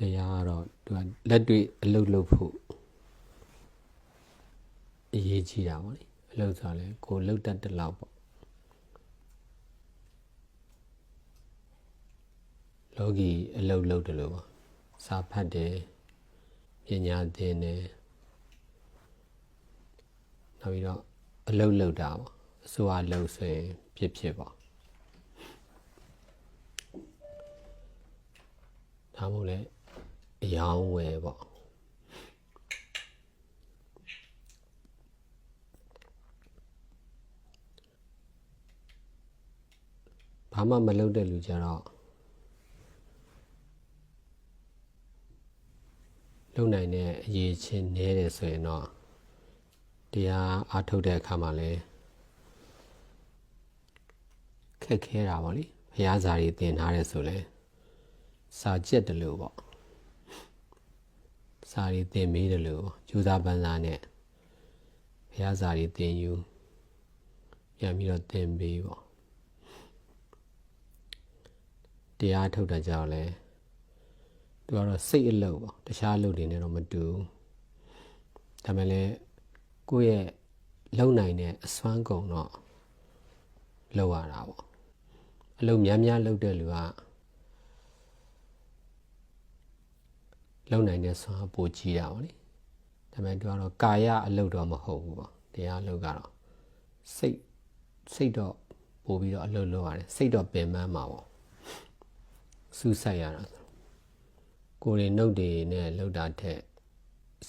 တရားကတော့သူကလက်တွေ့အလုပ်လုပ်ဖို့အရေးကြီးတာပေါ့လေအလုပ်ဆိုတော့လေကိုယ်လုပ်တတ်တဲ့လောက်ပေါ့လောကီအလုပ်လုပ်တယ်လို့ပေါ့စာဖတ်တယ်ပညာသင်တယ်နောက်ပြီးတော့အလုပ်လုပ်တာပေါ့အစိုးရလုပ်ဆိုရင်ဖြစ်ဖြစ်ပေါ့ အယောင်းဝယ်ပေါ့ဘာမှမလုပ်တဲ့လူကြတော့လုံနိုင်တဲ့အရေးချင်းနည်းတယ်ဆိုရင်တော့တရားအားထုတ်တဲ့အခါမှာလဲခက်ခဲတာပေါ့လေဘုရားစာရီသင်ထားတယ်ဆိုလဲစာကြက်တယ်လို့ပေါ့ စာရီသင်မေးတယ်လို့ကျူစာပန်းစာနဲ့ဘုရားစာရီသင်ယူပြန်ပြီးတော့သင်ပေးပေါ့တရားထုတ်တာကြောင့်လဲသူကတော့စိတ်အလုပ်ပေါ့တခြားအလုပ်တွေနဲ့တော့မတူဒါပေမဲ့လည်းကိုယ့်ရဲ့လုံနိုင်တဲ့အစွမ်းကုန်တော့လောက်ရတာပေါ့အလုပ်များများလုပ်တဲ့လူက လုံနိုင်တဲ့စွမ်းပိုကြီးတာပေါ့လေဒါပေမဲ့သူကတော့ကာယအလုပ်တော့မဟုတ်ဘူးပေါ့တရားအလုပ်ကတော့စိတ်စိတ်တော့ပို့ပြီးတော့အလုပ်လုပ်ရတယ်စိတ်တော့ပင်ပန်းမှာပေါ့စူးစိုက်ရတာကိုယ်တွေနှုတ်တွေနဲ့လှုပ်တာထက်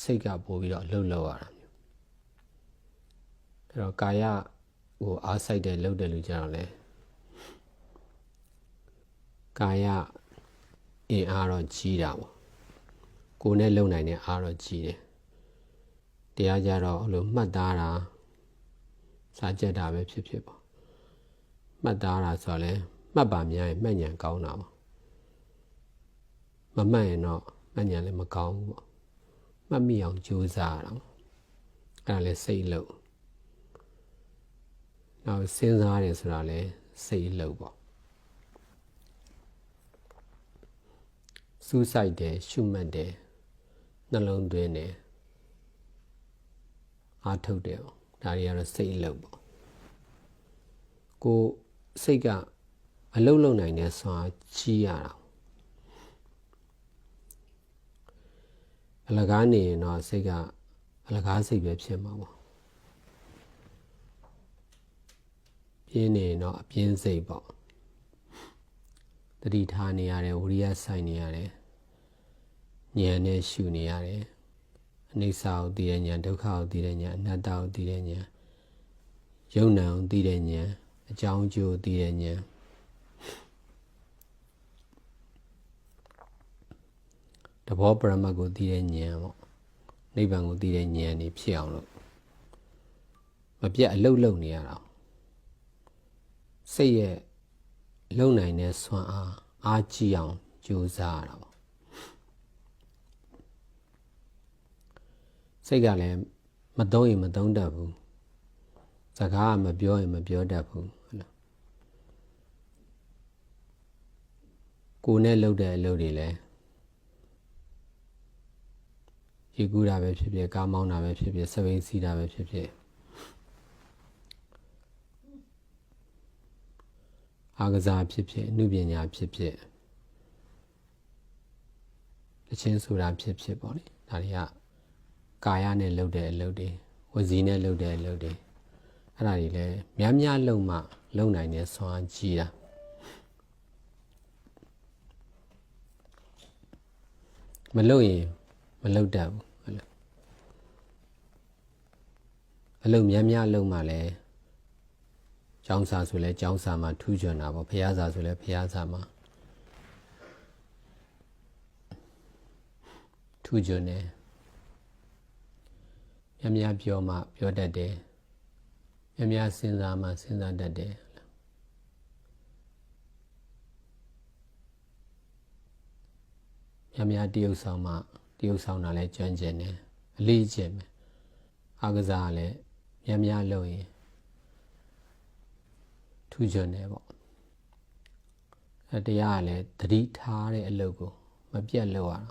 စိတ်ကပို့ပြီးတော့အလုပ်လုပ်ရတာမျိုးအဲ့တော့ကာယဟိုအားစိုက်တဲ့လှုပ်တဲ့လူကြတော့လေကာယအင်အားတော့ကြီးတာပေါ့ ကိုယ်နဲ့လုံနိုင်တဲ့အားတော့ကြီးတယ်တရားကြတော့အဲ့လိုမှတ်သားတာစာကြက်တာပဲဖြစ်ဖြစ်ပေါ့မှတ်သားတာဆိုတော့လေမှတ်ပါများရင်မှတ်ဉာဏ်ကောင်းတာပေါ့မမှတ်ရင်တော့မှတ်ဉာဏ်လည်းမကောင်းဘူးပေါ့မှတ်မိအောင်ကြိုးစားရတာပေါ့အဲ့ဒါလည်းစိတ်လို့နောက်စဉ်းစားတယ်ဆိုတာလည်းစိတ်လို့ပေါ့စူးစိုက်တယ်ရှုမှတ်တယ် နှလုံးသွင်းတယ်အားထုတ်တယ်ပေါ့ဒါတွေကတော့စိတ်လို့ပေါ့ကိုစိတ်ကအလုတ်လုံနိုင်တဲ့စွာကြီးရတာအလကားနေရင်တော့စိတ်ကအလကားစိတ်ပဲဖြစ်မှာပေါ့ပြင်းနေရင်တော့အပြင်းစိတ်ပေါ့တတိထားနေရတယ်ဝိရိယဆိုင်နေရတယ် ဉာဏ်နဲ့ရှုနေရတယ်အနိစ္စကိုသိတဲ့ဉာဏ်ဒုက္ခကိုသိတဲ့ဉာဏ်အနတ္တကိုသိတဲ့ဉာဏ်ယုံနာကိုသိတဲ့ဉာဏ်အကြောင်းအကျိုးကိုသိတဲ့ဉာဏ်တဘောပရမတ်ကိုသိတဲ့ဉာဏ်ပေါ့နိဗ္ဗာန်ကိုသိတဲ့ဉာဏ်นี่ဖြစ်အောင်လို့မပြတ်အလုတ်လုံနေရတာစိတ်ရဲ့လုံနိုင်တဲ့ဆွမ်းအားအားကြီးအောင်ကြိုးစားရတာပေါ့ စိတ်ကလည်းမသုံးရင်မသုံးတတ်ဘူးစကားကမပြောရင်မပြောတတ်ဘူးဟုတ်လားကိုယ်နဲ့လုပ်တဲ့အလုပ်တွေလည်းရေကူးတာပဲဖြစ်ဖြစ်ကားမောင်းတာပဲဖြစ်ဖြစ်စပိန်စီးတာပဲဖြစ်ဖြစ်အားကစားဖြစ်ဖြစ်အမှုပညာဖြစ်ဖြစ်တချင်းဆိုတာဖြစ်ဖြစ်ပေါ့လေဒါတွေက ကာယနဲ့လုပ်တဲ့အလုပ်တွေဝစီနဲ့လုပ်တဲ့အလုပ်တွေအဲ့ဒါတွေလည်းများများလုပ်မှလုပ်နိုင်တဲ့ဆွမ်းကြီးတာမလုပ်ရင်မလုပ်တတ်ဘူးဟုတ်လားအလုပ်များများလုပ်မှလည်းကျောင်းစာဆိုလဲကျောင်းစာမှာထူးချွန်တာပေါ့ဖះစာဆိုလဲဖះစာမှာထူးချွန်တယ် များများပြောမှပြောတတ်တယ်များများစဉ်းစားမှစဉ်းစားတတ်တယ်များများတရုပ်ဆောင်မှတရုပ်ဆောင်တာလဲကျွမ်းကျင်တယ်အလေးကျင့်မယ်အားကစားကလည်းများများလုပ်ရင်ထူးချွန်တယ်ပေါ့အဲတရားကလည်းသတိထားတဲ့အလုပ်ကို မပြတ်လုပ်ရတာ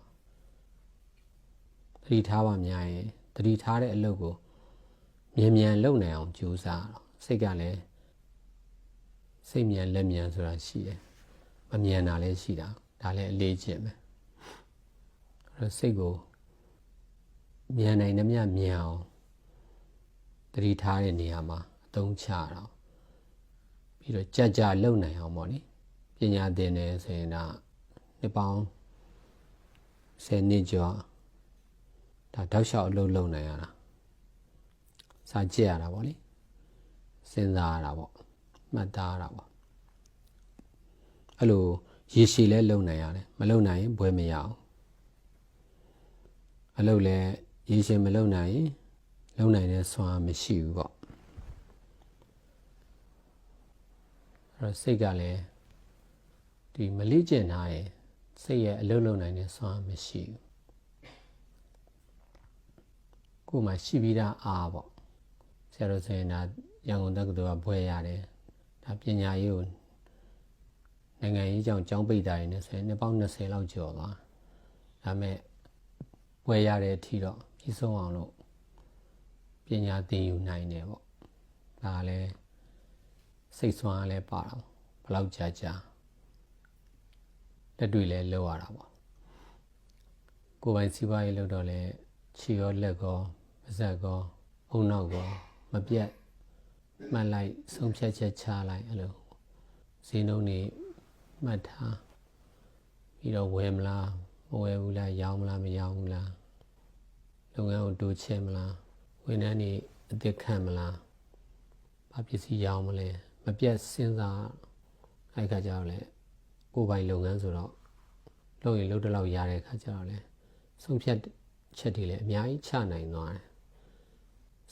တိထားပါများရင် တတိထားတဲ့အလုပ်ကိုမြန်မြန်လုပ်နိုင်အောင်ကြိုးစားတော့စိတ်ကလည်းစိတ်မြန်လက်မြန်ဆိုတာရှိတယ်မမြန်တာလည်းရှိတာဒါလည်းအလေးကျင့်ပဲအဲ့တော့စိတ်ကိုမြန်နိုင်သမျှမြန်အောင်တတိထားတဲ့နေရာမှာအသုံးချတော့ပြီးတော့ကြကြလုံနိုင်အောင်ပေါ့နိပညာသင်တယ်ဆိုရင်တော့နှစ်ပေါင်း10နှစ်ကျော် ဒါတောက်လျှောက်အလုပ်လုပ်နိုင်ရတာစာကြည့်ရတာပေါ့လေစဉ်းစားရတာပေါ့မှတ်သားရတာပေါ့အဲ့လိုရေရှည်လဲလုံနိုင်ရတယ်မလုံနိုင်ရင်ဘွဲမရအောင်အလုပ်လဲရေရှည်မလုံနိုင်ရင်လုံနိုင်တဲ့စွမ်းမရှိဘူးပေါ့အဲ့တော့စိတ်ကလည်းဒီမလိကျင်ထားရင်စိတ်ရဲ့အလုပ်လုံနိုင်တဲ့စွမ်းမရှိဘူး ကိုယ်မှာရှိပြီးသားအားပေါ့ဆရာတို့ဆိုရင်ဒါရန်ကုန်တက္ကသိုလ်ကဘွဲရတယ်ဒါပညာရေးကိုနိုင်ငံရေးကြောင့်ကျောင်းပိတ်တာတွေနဲ့ဆိုရင်နှစ်ပေါင်း20လောက်ကျော်သွားဒါမဲ့ဘွဲရတဲ့အထိတော့ပြီးဆုံးအောင်လို့ပညာသင်ယူနိုင်တယ်ပေါ့ဒါလည်းစိတ်ဆွမ်းလည်းပါတာဘယ်လောက်ကြာကြာလက်တွေလည်းလောက်ရတာပေါ့ကိုယ်ပိုင်စီးပွားရေးလုပ်တော့လည်းခြေရောလက်ကော ပါဇက်ကောအုံနောက်ကောမပြတ်မှတ်လိုက်ဆုံးဖြတ်ချက်ချလိုက်အဲ့လိုဈေးနှုန်းတွေမှတ်ထားပြီးတော့ဝယ်မလားမဝယ်ဘူးလားရောင်းမလားမရောင်းဘူးလားလုပ်ငန်းကိုတိုးချဲ့မလားဝန်ထမ်းတွေအသစ်ခန့်မလားဘာပစ္စည်းရောင်းမလဲမပြတ်စဉ်းစားအဲ့ခါကျတော့လေကိုယ်ပိုင်လုပ်ငန်းဆိုတော့လုပ်ရင်လုပ်တလောက်ရတဲ့ခါကျတော့လေဆုံးဖြတ်ချက်တွေလည်းအများကြီးချနိုင်သွားတယ်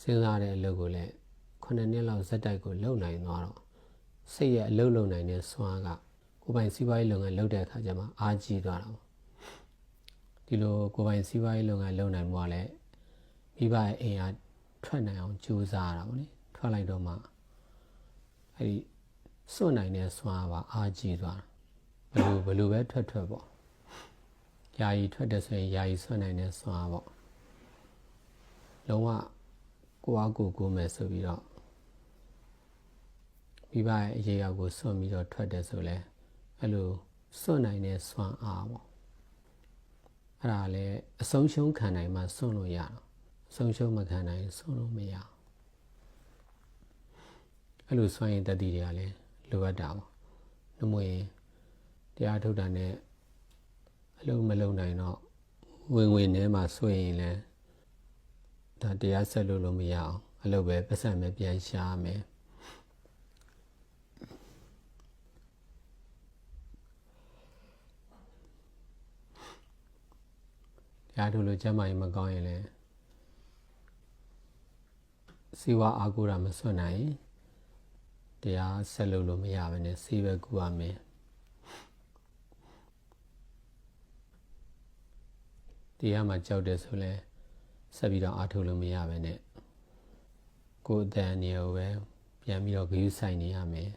စဉ်းစားတဲ့အလုပ်ကိုလည်းခုနှစ်နှစ်လောက်ဇက်တိုက်ကိုလုပ်နိုင်သွားတော့စိတ်ရဲ့အလုပ်လုပ်နိုင်တဲ့စွမ်းကကိုယ်ပိုင်စီးပွားရေးလုပ်ငန်းလုပ်တဲ့အခါကျမှအားကြီးသွားတာပေါ့ဒီလိုကိုယ်ပိုင်စီးပွားရေးလုပ်ငန်းလုပ်နိုင်မှလည်းမိဘရဲ့အိမ်အားထွက်နိုင်အောင်ကြိုးစားရတာပေါ့လေထွက်လိုက်တော့မှအဲ့ဒီစွန့်နိုင်တဲ့စွမ်းပါအားကြီးသွားတာဘယ်လိုဘယ်လိုပဲထွက်ထွက်ပေါ့ယာယီထွက်တဲ့ဆိုရင်ယာယီစွန့်နိုင်တဲ့စွမ်းပေါ့လုံးဝ ကိုအားကိုကိုမယ်ဆိုပြီးတော့မိဘရဲ့အရေးအကိုစွန့်ပြီးတော့ထွက်တယ်ဆိုလဲအဲ့လိုစွန့်နိုင်တဲ့စွမ်းအားပေါ့အဲ့ဒါလည်းအဆုံးရှုံးခံနိုင်မှစွန့်လို့ရတော့အဆုံးရှုံးမခံနိုင်စွန့်လို့မရအဲ့လိုစွန့်ရင်တတိတွေကလည်းလိုအပ်တာပေါ့နှမွေတရားထုတ်တာနဲ့အလုံးမလုံးနိုင်တော့ဝင်ဝင်ထဲမှာဆွေရင်လည်း ဒါတရားဆက်လို့လို့မရအောင်အလုပ်ပဲပတ်စံပဲပြန်ရှားမယ်တရားထုတ်လို့ကျမ်းမာရေးမကောင်းရင်လည်းစီဝါအာကိုရာမစွန့်နိုင်တရားဆက်လို့လို့မရဘဲနဲ့စီးပဲကူရမယ်တရားမှာကြောက်တယ်ဆိုလဲ ဆက်ပြီးတော့အားထုတ်လို့မရပဲနဲ့ကိုယ်အတန်နေရောပဲပြန်ပြီးတော့ဂရုစိုက်နေရမယ်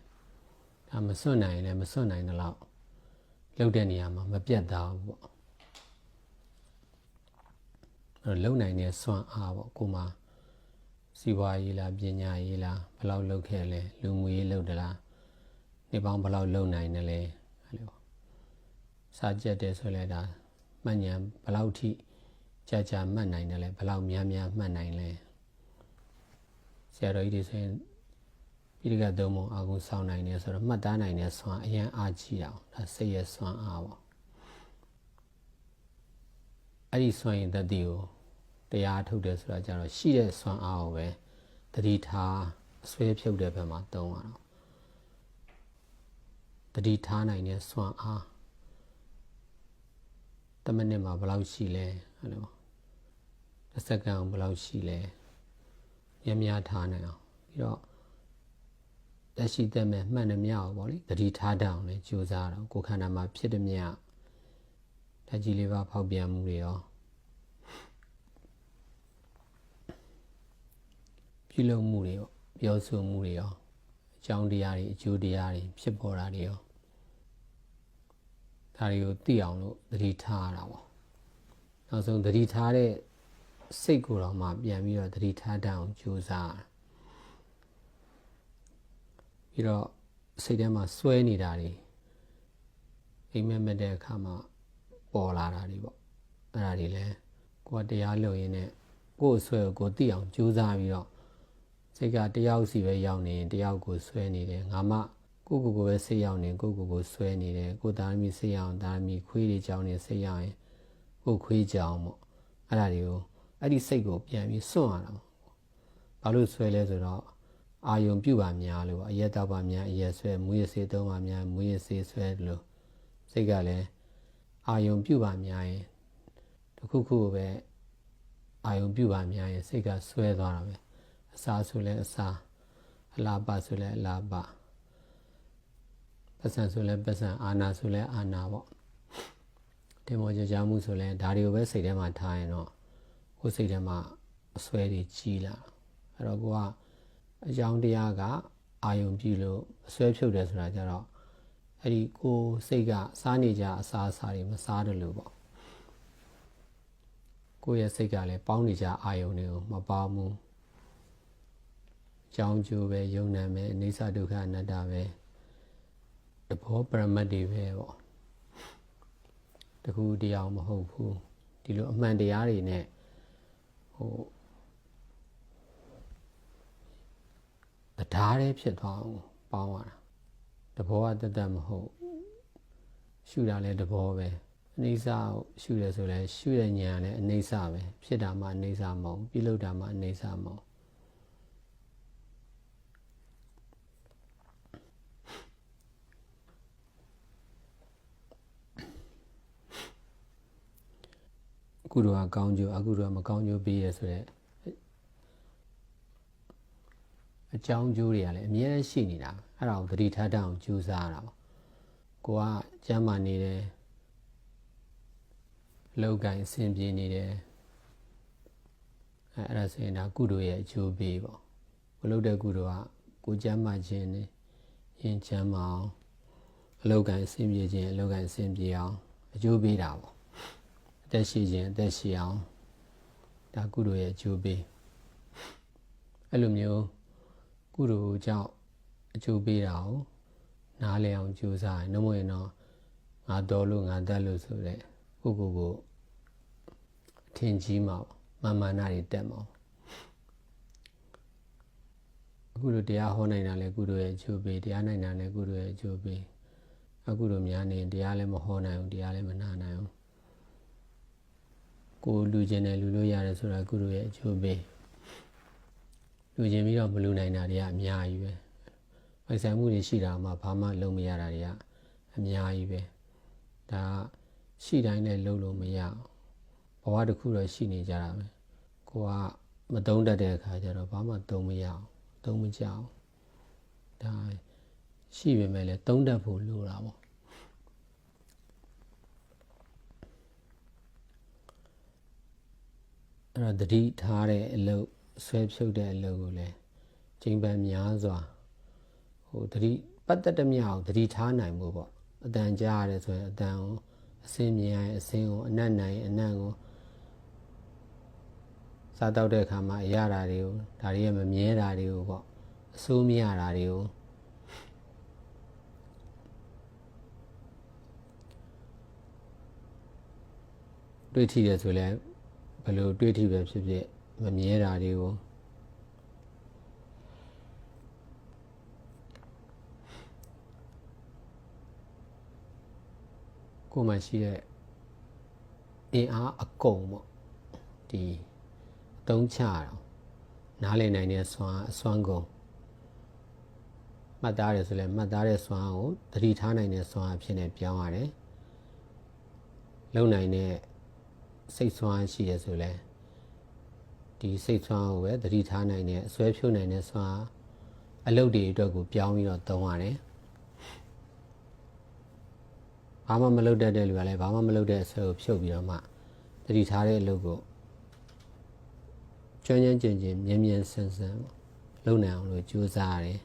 ဒါမစွန့်နိုင်ရင်လည်းမစွန့်နိုင်တော့လှုပ်တဲ့နေရာမှာမပြတ်သားဘူးပေါ့အဲ့တော့လုံနိုင်တဲ့စွမ်းအားပေါ့ကိုမှစီးပွားရေးလားပညာရေးလားဘယ်လောက်လုပ်ခဲ့လဲလူမှုရေးလုပ်သလားနေပေါင်းဘယ်လောက်လုံနိုင်တယ်လဲအဲ့လိုစာကြက်တယ်ဆိုလဲဒါမှတ်ဉာဏ်ဘယ်လောက်ထိ ကြာကြာမှတ်နိုင်တယ်လဲဘယ်လောက်များများမှတ်နိုင်လဲဆရာတော်ကြီးတွေဆိုရင်ပိဋကသုံးပုံအာကုစောင်းနိုင်တယ်ဆိုတော့မှတ်သားနိုင်တဲ့ဆွမ်းအရင်အားကြီးအောင်ဒါစိတ်ရဲ့ဆွမ်းအားပေါ့အဲ့ဒီဆွမ်းရင်တတိကိုတရားထုတ်တယ်ဆိုတာကြတော့ရှိတဲ့ဆွမ်းအားကိုပဲတတိထားအဆွဲဖြုတ်တဲ့ဘက်မှာသုံးရအောင်တတိထားနိုင်တဲ့ဆွမ်းအားတမနစ်မှာဘယ်လောက်ရှိလဲ အဲ့လိုတစ်စက္ကန့်ဘယ်လောက်ရှိလဲရများထားနိုင်အောင်ပြီးတော့တက်ရှိတက်မဲ့မှန်တယ်မြောက်ပေါ့လေတတိထားတတ်အောင်လေကြိုးစားတော့ကိုခန္ဓာမှာဖြစ်တဲ့မြတ်ဓာကြီးလေးပါဖောက်ပြန်မှုတွေရောပြုလုပ်မှုတွေရောပြောဆိုမှုတွေရောအကြောင်းတရားတွေအကျိုးတရားတွေဖြစ်ပေါ်တာတွေရောဒါတွေကိုသိအောင်လို့သတိထားရတာပေါ့ နောက်ဆုံးသတိထားတဲ့စိတ်ကိုယ်တော်မှပြန်ပြီးတော့သတိထားတတ်အောင်ကြိုးစားပြီးတော့စိတ်ထဲမှာစွဲနေတာတွေအိမ်မက်မက်တဲ့အခါမှာပေါ်လာတာတွေပေါ့အဲ့ဒါတွေလည်းကိုယ်ကတရားလုပ်ရင်းနဲ့ကိုယ်အဆွဲကိုကိုယ်သိအောင်ကြိုးစားပြီးတော့စိတ်ကတယောက်စီပဲရောက်နေရင်တယောက်ကိုဆွဲနေတယ်ငါမှကိုယ့်ကိုယ်ကိုပဲစိတ်ရောက်နေကိုယ့်ကိုယ်ကိုဆွဲနေတယ်ကိုယ်သားသမီးစိတ်ရောက်သားသမီးခွေးတွေကြောင်းနေစိတ်ရောက်ရင် ကိုယ်ခွေးကြောင်းပေါ့အဲ့ဒါတွေကိုအဲ့ဒီစိတ်ကိုပြန်ပြီးစွန့်ရတာပေါ့ဘာလို့ဆွဲလဲဆိုတော့အာယုံပြုတ်ပါများလို့ပေါ့အရက်တော့ပါများအရက်ဆွဲမူရစေသုံးပါများမူရစေဆွဲလို့စိတ်ကလည်းအာယုံပြုတ်ပါများရင်တစ်ခုခုပဲအာယုံပြုတ်ပါများရင်စိတ်ကဆွဲသွားတာပဲအစာဆိုလဲအစာအလားပါဆိုလဲအလားပါပတ်စံဆိုလဲပတ်စံအာနာဆိုလဲအာနာပေါ့ တင်မောကြကြမှုဆိုလဲဒါတွေကိုပဲစိတ်ထဲမှာထားရင်တော့ကိုယ်စိတ်ထဲမှာအဆွဲတွေကြီးလာအဲ့တော့ကိုကအကြောင်းတရားကအာယုံပြုလို့အဆွဲဖြုတ်တယ်ဆိုတာကြတော့အဲ့ဒီကိုယ်စိတ်ကစားနေကြအစားအစာတွေမစားတယ်လို့ပေါ့ကိုယ့်ရဲ့စိတ်ကလည်းပေါင်းနေကြအာယုံတွေကိုမပေါင်းဘူးကြောင်းကျိုးပဲယုံနာပဲအိဋ္ဌဒုက္ခအနတ္တပဲတဘောပရမတ်တွေပဲပေါ့ တခုတရားမဟုတ်ဘူးဒီလိုအမှန်တရားတွေနဲ့ဟိုတရားတွေဖြစ်သွားအောင်ပေါင်းရတာတဘောကတသက်မဟုတ်ရှုတာလည်းတဘောပဲအိဋ္ဌရှုတယ်ဆိုလဲရှုတဲ့ဉာဏ်လည်းအိဋ္ဌပဲဖြစ်တာမှအိဋ္ဌမဟုတ်ပြုလုပ်တာမှအိဋ္ဌမဟုတ် ကုသိုလ်ကကောင်းကျိုးအကုသိုလ်ကမကောင်းကျိုးပေးရဆိုတဲ့အကြောင်းကျိုးတွေကလည်းအများကြီးရှိနေတာအဲ့ဒါကိုသတိထားတတ်အောင်ကြိုးစားရတာပေါ့ကိုကကျမ်းမာနေတယ်လောက်ကင်အဆင်ပြေနေတယ်အဲအဲ့ဒါဆိုရင်ဒါကုသိုလ်ရဲ့အကျိုးပေးပေါ့မလုပ်တဲ့ကုသိုလ်ကကိုကျမ်းမာခြင်းနဲ့ရင်ချမ်းမာအောင်အလောက်ကင်အဆင်ပြေခြင်းအလောက်ကင်အဆင်ပြေအောင်အကျိုးပေးတာပေါ့အ သက်ရှိခြင်းအသက်ရှိအောင်ဒါကုသိုလ်ရဲ့အကျိုးပေးအဲ့လိုမျိုးကုသိုလ်ကြောင့်အကျိုးပေးတာကိုနားလည်အောင်ကြိုးစားရင်တော့မဟုတ်ရင်တော့ငါတော်လို့ငါတတ်လို့ဆိုတဲ့ကိုကိုကိုအထင်ကြီးမှာမာမာနာတွေတက်မှာအခုလိုတရားဟောနိုင်တာလဲကုသိုလ်ရဲ့အကျိုးပေးတရားနိုင်တာလဲကုသိုလ်ရဲ့အကျိုးပေးအခုလိုများနေတရားလည်းမဟောနိုင်ဘူးတရားလည်းမနာနိုင်ဘူး ကိုလူချင်းနဲ့လူလို့ရတယ်ဆိုတာကုသိုလ်ရဲ့အကျိုးပေးလူချင်းပြီးတော့မလူနိုင်တာတွေကအများကြီးပဲပိုက်ဆိုင်မှုတွေရှိတာမှဘာမှလုပ်မရတာတွေကအများကြီးပဲဒါရှိတိုင်းနဲ့လုပ်လို့မရဘဝတစ်ခုတော့ရှိနေကြတာပဲကိုကမတုံးတတ်တဲ့အခါကျတော့ဘာမှတုံးမရအောင်တုံးမကြအောင်ဒါရှိပေမဲ့လည်းတုံးတတ်ဖို့လိုတာပေါ့ အဲ့တော့တတိထားတဲ့အလုပ်ဆွဲဖြုတ်တဲ့အလုပ်ကိုလည်းချိန်ပန်များစွာဟိုတတိပတ်သက်တဲ့မြောက်တတိထားနိုင်မှုပေါ့အတန်ကြားရတယ်ဆိုရင်အတန်ကိုအစင်းမြင်ရင်အစင်းကိုအနတ်နိုင်အနတ်ကိုစားတော့တဲ့အခါမှာအရာဓာတွေကိုဒါတွေရဲ့မမြဲတာတွေကိုပေါ့အဆိုးမရတာတွေကိုတွေ့ထိတယ်ဆိုလည်း ဘယ်လိုတွေ့ထိပဲဖြစ်ဖြစ်မမြဲတာတွေကိုကိုယ်မှရှိတဲ့အင်အားအကုန်ပေါ့ဒီအသုံးချတော့နားလည်နိုင်တဲ့စွမ်းအစွမ်းကုန်မှတ်သားတယ်ဆိုလဲမှတ်သားတဲ့စွမ်းကိုသတိထားနိုင်တဲ့စွမ်းအဖြစ်နဲ့ပြောင်းရတယ်လုံနိုင်တဲ့ စိတ်ဆွမ်းရှိရဆိုလဲဒီစိတ်ဆွမ်းကိုပဲသတိထားနိုင်တဲ့အစွဲဖြုတ်နိုင်တဲ့ဆွမ်းအလုပ်တွေအတွက်ကိုပြောင်းပြီးတော့သုံးရတယ်ဘာမှမလုပ်တတ်တဲ့လူကလည်းဘာမှမလုပ်တဲ့အစွဲကိုဖြုတ်ပြီးတော့မှသတိထားတဲ့အလုပ်ကိုကျွမ်းကျွမ်းကျင်ကျင်မြင်မြင်ဆန်းဆန်းလုပ်နိုင်အောင်လို့ကြိုးစားရတယ်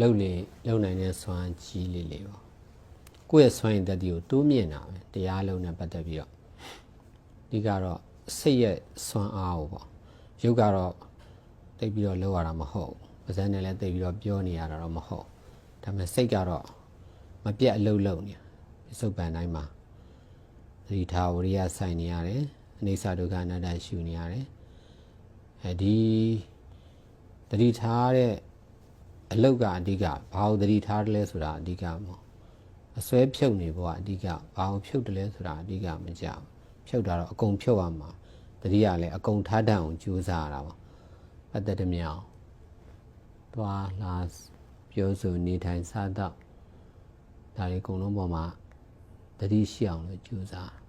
လှုပ်လေလှုပ်နိုင်တဲ့စွမ်းကြီးလေးလေးပေါ့ကိုယ့်ရဲ့စွမ်းရည်တက်တီကိုတိုးမြင့်တာပဲတရားလုံးနဲ့ပတ်သက်ပြီးတော့ဒီကတော့စိတ်ရဲ့စွမ်းအားကိုပေါ့ရုပ်ကတော့တိတ်ပြီးတော့လောက်ရတာမဟုတ်ဘူးပါဇက်နဲ့လည်းတိတ်ပြီးတော့ပြောနေရတာတော့မဟုတ်ဒါပေမဲ့စိတ်ကတော့မပြတ်အလုပ်လုပ်နေပြစ္ဆုတ်ပန်တိုင်းမှာသတိထားဝရိယဆိုင်နေရတယ်အနေစာဒုက္ခအနတ္တရှုနေရတယ်အဲဒီသတိထားတဲ့ အလုတ်ကအဓိကဘာလို့သတိထားတယ်လဲဆိုတာအဓိကမဟုတ်အစွဲဖြုတ်နေဖို့ကအဓိကဘာလို့ဖြုတ်တယ်လဲဆိုတာအဓိကမကြောက်ဖြုတ်တာတော့အကုန်ဖြုတ်ရမှာတတိယလည်းအကုန်ထားတတ်အောင်ကြိုးစားရတာပေါ့အတ္တတမြောင်သွားလာပြောဆိုနေထိုင်စားတော့ဒါတွေအကုန်လုံးပေါ်မှာတတိရှိအောင်လို့ကြိုးစား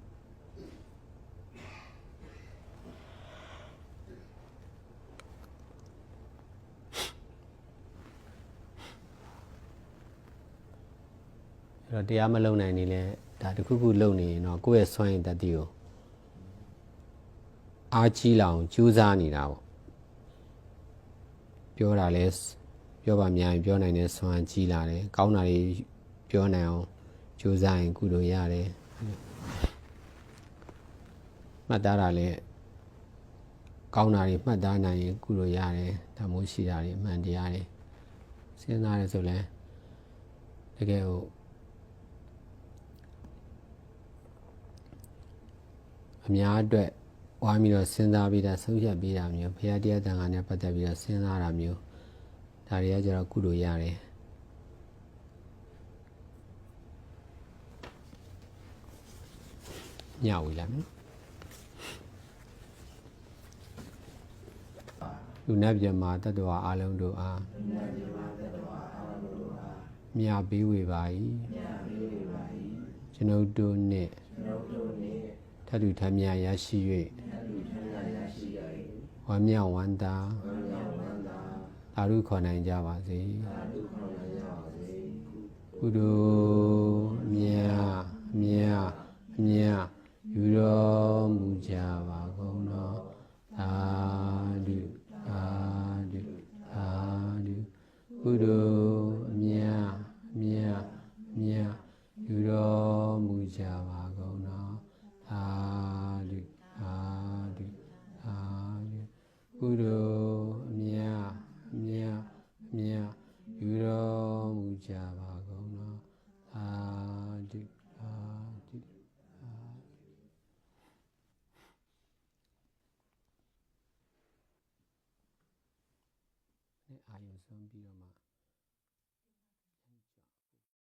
အဲ့တော့တရားမလုံနိုင်နေလဲဒါတစ်ခုခုလုံနေရင်တော့ကိုယ့်ရဲ့စွမ်းရည်တတိကိုအားကြီးလောင်ကြိုးစားနေတာပေါ့ပြောတာလဲပြောပါများရင်ပြောနိုင်တဲ့စွမ်းကြီးလာတယ်ကောင်းတာတွေပြောနိုင်အောင်ကြိုးစားရင်ကုလို့ရတယ်မှတ်သားတာလဲကောင်းတာတွေမှတ်သားနိုင်ရင်ကုလို့ရတယ်ဒါမျိုးရှိတာတွေအမှန်တရားတွေစဉ်းစားရဆိုလဲတကယ်ဟို အများအတွက်ဝိုင်းပြီးတော့စဉ်းစားပြီးတာဆုံးဖြတ်ပြီးတာမျိုးဘုရားတရားတန်ခါနဲ့ပတ်သက်ပြီးတော့စဉ်းစားတာမျိုးဒါတွေကကျတော့ကုလို့ရတယ်ညဝေးလာမယ်လူနတ်ပြမတတ္တဝါအလုံးတို့အားမြတ်ပေးဝေပါ၏ကျွန်ုပ်တို့နှင့် ထပ်တူထမ်းမြရရှိ၍ဝမ်းမြောက်ဝမ်းသာသာဓုခေါ်နိုင်ကြပါစေကုသိုလ်မြတ်မြတ်မြတ်ယူတော်မူကြပါကုန်တော်သာဓုသာဓုသာဓုကုသိုလ်